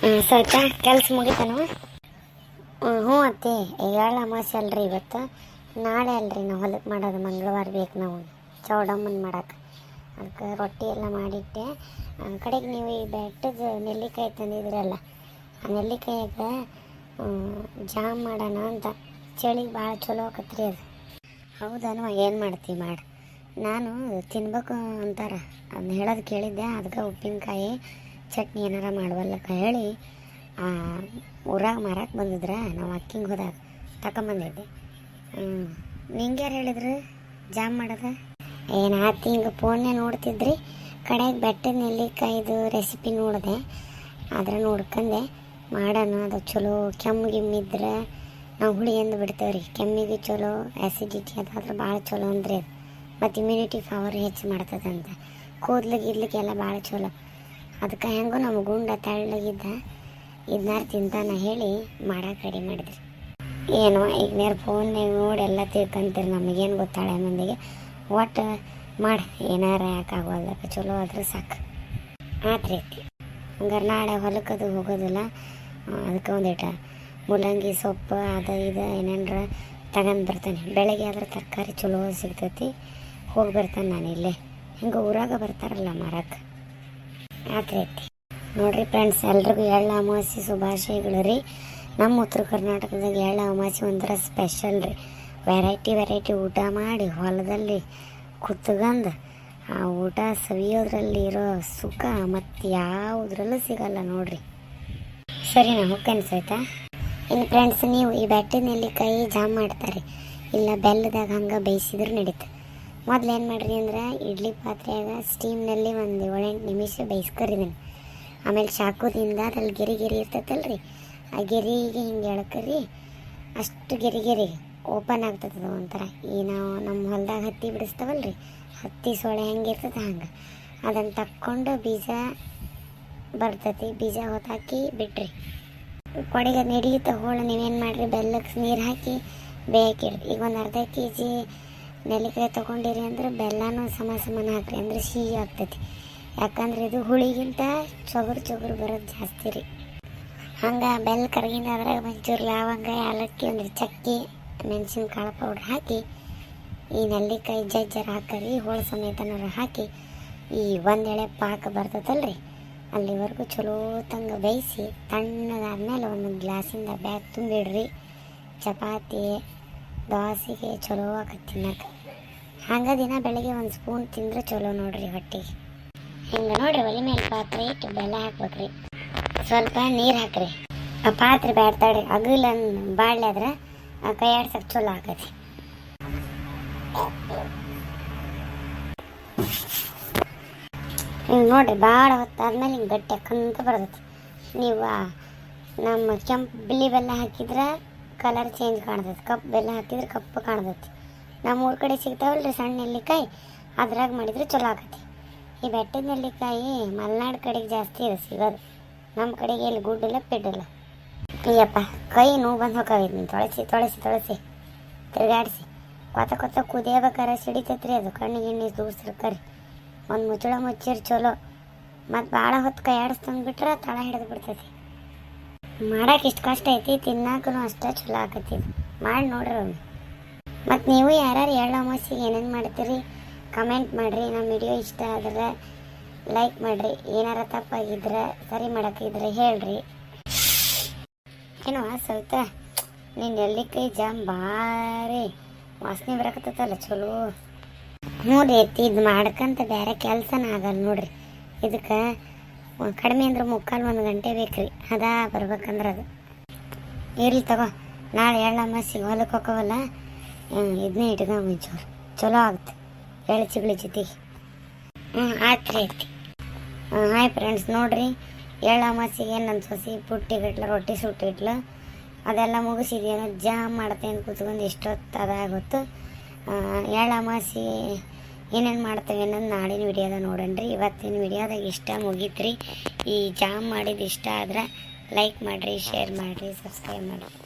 ಸ್ವಲ್ಪ ಕೆಲಸ ಮುಗಿತಾನ? ಹ್ಞೂ ಅತ್ತಿ ಏಳು ಅಮಾಸೆ ಅಲ್ರಿ ಇವತ್ತು. ನಾಳೆ ಅಲ್ರಿ ನಾವು ಹೊಲಕ್ಕೆ ಮಾಡೋದು, ಮಂಗಳವಾರ ಬೇಕು ನಾವು. ಚೌಡಮ್ಮನ ಮಾಡಕ್ಕೆ ಅದಕ್ಕೆ ರೊಟ್ಟಿ ಎಲ್ಲ ಮಾಡಿಟ್ಟೆ. ಆ, ಕಡೆಗೆ ನೀವು ಈ ಬೆಟ್ಟದ ನೆಲ್ಲಿಕಾಯಿ ತಂದಿದ್ರಲ್ಲ, ಆ ನೆಲ್ಲಿಕಾಯಿಗೆ ಜಾಮ್ ಮಾಡೋಣ ಅಂತ. ಚಳಿಗೆ ಭಾಳ ಚಲೋ ಆಕತ್ರಿ ಅದು. ಹೌದನು ಏನು ಮಾಡ್ತೀವಿ ಮಾಡಿ. ನಾನು ತಿನ್ಬೇಕು ಅಂತಾರೆ. ಅದನ್ನ ಹೇಳೋದು ಕೇಳಿದ್ದೆ ಅದಕ್ಕೆ ಉಪ್ಪಿನಕಾಯಿ ಚಟ್ನಿ ಏನಾರ ಮಾಡುವಲ್ಲಕ್ಕ ಹೇಳಿ ಊರಾಗ ಮಾರಕ್ಕೆ ಬಂದಿದ್ರ, ನಾವು ಅಕ್ಕಿಂಗೆ ಹೋದಾಗ ತಗೊಂಬಂದಿದ್ದೆ ನಿಂಗೆ ಯಾರು ಹೇಳಿದ್ರು? ಜಾಮ್ ಮಾಡೋದ? ಏನು ಆತು ಹಿಂಗೆ ಫೋನ್ನೇ ನೋಡ್ತಿದ್ರಿ? ಕಡೆಗೆ ಬೆಟ್ಟದ ನೆಲ್ಲಿಕಾಯ್ದು ರೆಸಿಪಿ ನೋಡಿದೆ ಅದ್ರ ನೋಡ್ಕಂದೆ, ಮಾಡೋಣ, ಅದು ಚಲೋ ಕೆಮ್ಮು ಗಿಮ್ಮಿದ್ರೆ ನಾವು ಹುಳಿ ಎಂದು ಬಿಡ್ತೇವೆ ರೀ ಕೆಮ್ಮಿಗೆ ಚಲೋ ಆ್ಯಸಿಡಿಟಿ ಅದಾದ್ರೆ ಭಾಳ ಚಲೋ ಅಂದ್ರೆ ಅದು. ಮತ್ತು ಇಮ್ಯುನಿಟಿ ಪವರ್ ಹೆಚ್ಚು ಮಾಡ್ತದಂತ. ಕೂದ್ಲಿಗೆ ಇರ್ಲಿಕ್ಕೆಲ್ಲ ಭಾಳ ಚಲೋ. ಅದಕ್ಕೆ ಹೆಂಗೋ ನಮ್ಮ ಗುಂಡ ತಳ್ಳಗಿದ್ದ. ಇದನ್ನಾರು ತಿಂತಾನ ಹೇಳಿ ಮಾಡಕ್ಕೆ ರೆಡಿ ಮಾಡಿದ್ರಿ. ಏನೋ ಈಗ ನೇರ ಫೋನ್ನಾಗ ನೋಡಿ ಎಲ್ಲ ತಿಳ್ಕೊಂತೀರಿ ನಮಗೇನು ಗೊತ್ತಾಳೆ ಮಂದಿಗೆ. ಒಟ್ಟು ಮಾಡಿ, ಏನಾರ ಯಾಕಾಗೋದಕ್ಕೆ ಚಲೋ ಆದ್ರೆ ಸಾಕು. ಆತ್ರಿ ರೀತಿ. ಹಂಗಾರೆ ನಾಳೆ ಹೊಲಕ್ಕದು ಹೋಗೋದಿಲ್ಲ. ಅದಕ್ಕೆ ಒಂದಿಟ ಮೂಲಂಗಿ ಸೊಪ್ಪು, ಅದು ಇದು, ಏನೇನಾರ ತಗೊಂಡು ಬರ್ತಾನೆ. ಬೆಳಗ್ಗೆ ಆದ್ರೆ ತರಕಾರಿ ಚಲೋ ಸಿಗ್ತೈತಿ. ಹೋಗಿ ಬರ್ತಾನೆ ನಾನು ಇಲ್ಲೇ. ಹಿಂಗೆ ಊರಾಗ ಬರ್ತಾರಲ್ಲ ಮಾರಕ್ಕೆ ಐತಿ ನೋಡ್ರಿ ಫ್ರೆಂಡ್ಸ್ ಎಲ್ರಿಗೂ ಎಳ್ಳು ಅಮಾವಾಸ್ಯೆ ಶುಭಾಶಯಗಳು ರೀ. ನಮ್ಮ ಉತ್ತರ ಕರ್ನಾಟಕದಾಗ ಎಳ್ಳು ಅಮಾವಾಸ್ಯೆ ಒಂಥರ ಸ್ಪೆಷಲ್ ರೀ. ವೆರೈಟಿ ವೆರೈಟಿ ಊಟ ಮಾಡಿ ಹೊಲದಲ್ಲಿ ಕುತ್ಕಂದು ಆ ಊಟ ಸವಿಯೋದ್ರಲ್ಲಿ ಇರೋ ಸುಖ ಮತ್ತು ಯಾವುದ್ರಲ್ಲೂ ಸಿಗಲ್ಲ ನೋಡ್ರಿ. ಸರಿ, ನಾ ಹೋಗ್ತೇನೆ ಸಹಿತಾ ಇನ್ನು ಫ್ರೆಂಡ್ಸ್ ನೀವು ಈ ಬೆಟ್ಟಿನಲ್ಲಿ ಕೈ ಜಾಮ್ ಮಾಡ್ತಾರೆ. ಇಲ್ಲ ಬೆಲ್ಲದಾಗ ಹಂಗೆ ಬೇಯಿಸಿದ್ರು ನಡೀತು ಮೊದ್ಲು ಏನು ಮಾಡ್ರಿ ಅಂದ್ರೆ, ಇಡ್ಲಿ ಪಾತ್ರೆಯಾಗ ಸ್ಟೀಮ್ನಲ್ಲಿ ಒಂದು ಏಳೆಂಟು ನಿಮಿಷ ಬೇಯಿಸ್ಕೊರಿದ್ದೀನಿ ಆಮೇಲೆ ಚಾಕುದಿಂದ ಅದ್ರಲ್ಲಿ ಗಿರಿ ಗಿರಿ ಇರ್ತೈತಲ್ರಿ, ಆ ಗಿರಿಗೆ ಹಿಂಗೆ ಎಳ್ಕರಿ, ಅಷ್ಟು ಗಿರಿ ಗಿರಿ ಓಪನ್ ಆಗ್ತದೆ ಒಂಥರ. ಈ ನಾವು ನಮ್ಮ ಹೊಲ್ದಾಗ ಹತ್ತಿ ಬಿಡಿಸ್ತಾವಲ್ರಿ, ಹತ್ತಿ ಸೊಳೆ ಹೆಂಗೆ ಇರ್ತದೆ ಹಂಗೆ. ಅದನ್ನು ತಕ್ಕೊಂಡು ಬೀಜ ಬರ್ತೈತಿ, ಬೀಜ ಹೊತ್ತಾಕಿ ಬಿಟ್ರಿ. ಕೊಡೆಗೆ ನಡಿಯುತ್ತೆ ಹೋಳು ನೀವೇನು ಮಾಡಿರಿ ಬೆಲ್ಲಕ್ಕೆ ನೀರು ಹಾಕಿ ಬೇಯಕ್ಕಿಡ್ರಿ ಈಗ ಒಂದು ಅರ್ಧ ಕೆ ಜಿ ನೆಲ್ಲಿಕಾಯಿ ತೊಗೊಂಡಿರಿ ಅಂದ್ರೆ ಬೆಲ್ಲನೂ ಸಮ ಸಮಾನ ಹಾಕ್ರಿ ಅಂದ್ರೆ ಸಿಹಿ ಆಗ್ತೈತಿ. ಯಾಕಂದ್ರೆ ಇದು ಹುಳಿಗಿಂತ ಚೊಗುರು ಚೊಗುರು ಬರೋದು ಜಾಸ್ತಿ ರೀ. ಹಂಗೆ ಬೆಲ್ಲ ಕರಗಿನ ಅದ್ರಾಗ ಒಂಚೂರು ಲವಂಗ ಏಲಕ್ಕಿ ಒಂದು ಚಕ್ಕಿ ಮೆಣಸಿನ್ಕಾಳು ಪೌಡ್ರ್ ಹಾಕಿ, ಈ ನೆಲ್ಲಿಕಾಯಿ ಜಜ್ಜರ ಹಾಕರಿ, ಹೋಳು ಸಮೇತನಾರ ಹಾಕಿ, ಈ ಒಂದು ಎಳೆ ಪಾಕ ಬರ್ತೈತಲ್ರಿ. ಅಲ್ಲಿವರೆಗೂ ಚಲೋ ತಂಗ ಬೇಯಿಸಿ, ತಣ್ಣಗಾದ್ಮೇಲೆ ಒಂದು ಗ್ಲಾಸಿಂದ ಬ್ಯಾಗ್ ತುಂಬಿಡ್ರಿ. ಚಪಾತಿ, ದೋಸೆಗೆ ಚಲೋ ಆಗತ್ತೆ ತಿನ್ನಕ್ಕೆ ಹಂಗೆ ದಿನ ಬೆಳಗ್ಗೆ ಒಂದು ಸ್ಪೂನ್ ತಿಂದ್ರೆ ಚಲೋ ನೋಡ್ರಿ ಹೊಟ್ಟೆಗೆ ಹಿಂಗೆ ನೋಡ್ರಿ ಒಲೆ ಮೇಲೆ ಪಾತ್ರೆ ಇಟ್ಟು ಬೆಲ್ಲ ಹಾಕ್ಬೇಕ್ರಿ. ಸ್ವಲ್ಪ ನೀರು ಹಾಕ್ರಿ. ಆ ಪಾತ್ರೆ ಬ್ಯಾಡ್ತಾಡ್ರಿ ಅಗಲ ಬಾಳೆ ಆದ್ರೆ ಕೈ ಆಡ್ಸಕ್ಕೆ ಚಲೋ ಆಗತ್ತೆ ಹಿಂಗೆ ನೋಡ್ರಿ ಭಾಳ ಹೊತ್ತಾದ್ಮೇಲೆ ಹಿಂಗೆ ಗಟ್ಟಿ ಅಕ್ಕಂತ ಬರ್ತೈತಿ. ನೀವು ನಮ್ಮ ಕೆಂಪು ಬಿಳಿ ಬೆಲ್ಲ ಹಾಕಿದ್ರೆ ಕಲರ್ ಚೇಂಜ್ ಕಾಣ್ತೈತಿ. ಕಪ್ಪು ಬೆಲ್ಲ ಹಾಕಿದ್ರೆ ಕಪ್ಪು ಕಾಣ್ತೈತಿ. ನಮ್ಮ ಊರ ಕಡೆ ಸಿಗ್ತಾವಲ್ರಿ ಸಣ್ಣ ನೆಲ್ಲಿಕಾಯಿ. ಅದ್ರಾಗ ಮಾಡಿದ್ರೆ ಚಲೋ ಆಕತಿ ಈ ಬೆಟ್ಟದ ನೆಲ್ಲಿಕಾಯಿ ಮಲೆನಾಡು ಕಡೆಗೆ ಜಾಸ್ತಿ ಇದೆ ಸಿಗೋದು. ನಮ್ಮ ಕಡೆಗೆ ಇಲ್ಲಿ ಗುಡ್ಡಲ್ಲ ಪೆಡ್ಡಿಲ್ಲ ಅಯ್ಯಪ್ಪ, ಕೈ ನೋವು ಬಂದು ಹೋಗಿದ್ದೀನಿ ತೊಳಸಿ ತೊಳಸಿ ತೊಳಸಿ. ತಿರುಗಾಡಿಸಿ. ಕೊತ ಕೊತ ಕುದಿಯಬೇಕಾರೆ ಸಿಡಿತೈತ್ರಿ ಅದು. ಕಣ್ಣಿಗೆ ಎಣ್ಣೆ ದೂಸ್ರಕ್ಕರಿ ಒಂದು ಮುಚ್ಚಳ ಮುಚ್ಚಿರ್ ಚಲೋ. ಮತ್ತು ಭಾಳ ಹೊತ್ತು ಕೈ ಆಡಿಸ್ತಂದ್ಬಿಟ್ರೆ ತಳ ಹಿಡಿದು ಬಿಡ್ತೈತಿ. ಮಾಡೋಕೆ ಇಷ್ಟು ಕಷ್ಟ ಐತಿ ತಿನ್ನಾಕೂ ಅಷ್ಟೇ ಚಲೋ ಆಕತಿ ಮಾಡಿ ನೋಡ್ರಿ ಒಮ್ಮೆ ಮತ್ತು ನೀವು ಯಾರ್ಯಾರು ಎಳ್ಳು ಅಮಾವಾಸ್ಯೆಗೆ ಏನೇನು ಮಾಡ್ತೀರಿ ಕಮೆಂಟ್ ಮಾಡಿರಿ. ನಮ್ಮ ವಿಡಿಯೋ ಇಷ್ಟ ಆದ್ರೆ ಲೈಕ್ ಮಾಡಿರಿ. ಏನಾರ ತಪ್ಪಾಗಿದ್ರೆ, ಸರಿ ಮಾಡೋಕ್ಕಿದ್ರೆ ಹೇಳ್ರಿ. ಏನೋ ಸ್ವಲ್ಪ ನೀನು ಎಲ್ಲಿಕಾಯಿ ಜಾಮ್? ಭಾರಿ ವಾಸನೆ ಬರಕತ್ತಲ್ಲ ಚಲೋ. ಹ್ಞೂ ಎತ್ತಿ ಇದು ಮಾಡ್ಕಂತ ಬೇರೆ ಕೆಲಸನ ಆಗಲ್ಲ ನೋಡ್ರಿ. ಇದಕ್ಕೆ ಕಡಿಮೆ ಅಂದ್ರೆ ಮುಕ್ಕಾಲು ಒಂದು ಗಂಟೆ ಬೇಕ್ರಿ. ಅದಾ ಬರ್ಬೇಕಂದ್ರೆ ಅದು. ಇರಲಿ ತಗೋ. ನಾಳೆ ಎಳ್ಳು ಅಮಾಸಿಗೆ ಹೊಲಕ್ಕೆ ಹೋಗೋವಲ್ಲ ಇದನ್ನೇ ಇಟ್ಕೊ ಒಂಚೂರು ಚಲೋ ಆಗ್ತ ಎಳ್ಳು ಚಿಗ್ಳಿ ಜೊತೆಗೆ ಹ್ಞೂ ಆಯ್ತು ರೀ ಐತಿ ಹ್ಞೂ ಹಾಯ್ ಫ್ರೆಂಡ್ಸ್ ನೋಡ್ರಿ ಎಳ್ಳು ಅಮಾಸಿಗೆ ನನ್ನ ಸೊಸಿ ಪುಟ್ಟಿಗಟ್ಲ ರೊಟ್ಟಿ ಸುಟ್ಟಿಟ್ಲು ಅದೆಲ್ಲ ಮುಗಿಸಿದೇನೋ, ಜಾಮ್ ಮಾಡ್ತೇನೆ ಕೂತ್ಕೊಂಡು ಎಷ್ಟೊತ್ತು ಅದಾಗೊತ್ತು ಎಳ್ಳು ಅಮಾಸಿ ಏನೇನು ಮಾಡ್ತೇವೆ ಅನ್ನೋದು ನಾಳಿನ ವಿಡಿಯೋದಾಗ ನೋಡಣ್ರಿ ಇವತ್ತಿನ ವಿಡಿಯೋದಾಗ ಇಷ್ಟ ಮುಗೀತ್ರಿ. ಈ ಜಾಮ್ ಮಾಡಿದ ಇಷ್ಟ ಆದ್ರೆ ಲೈಕ್ ಮಾಡಿರಿ ಶೇರ್ ಮಾಡಿರಿ ಸಬ್ಸ್ಕ್ರೈಬ್ ಮಾಡಿರಿ.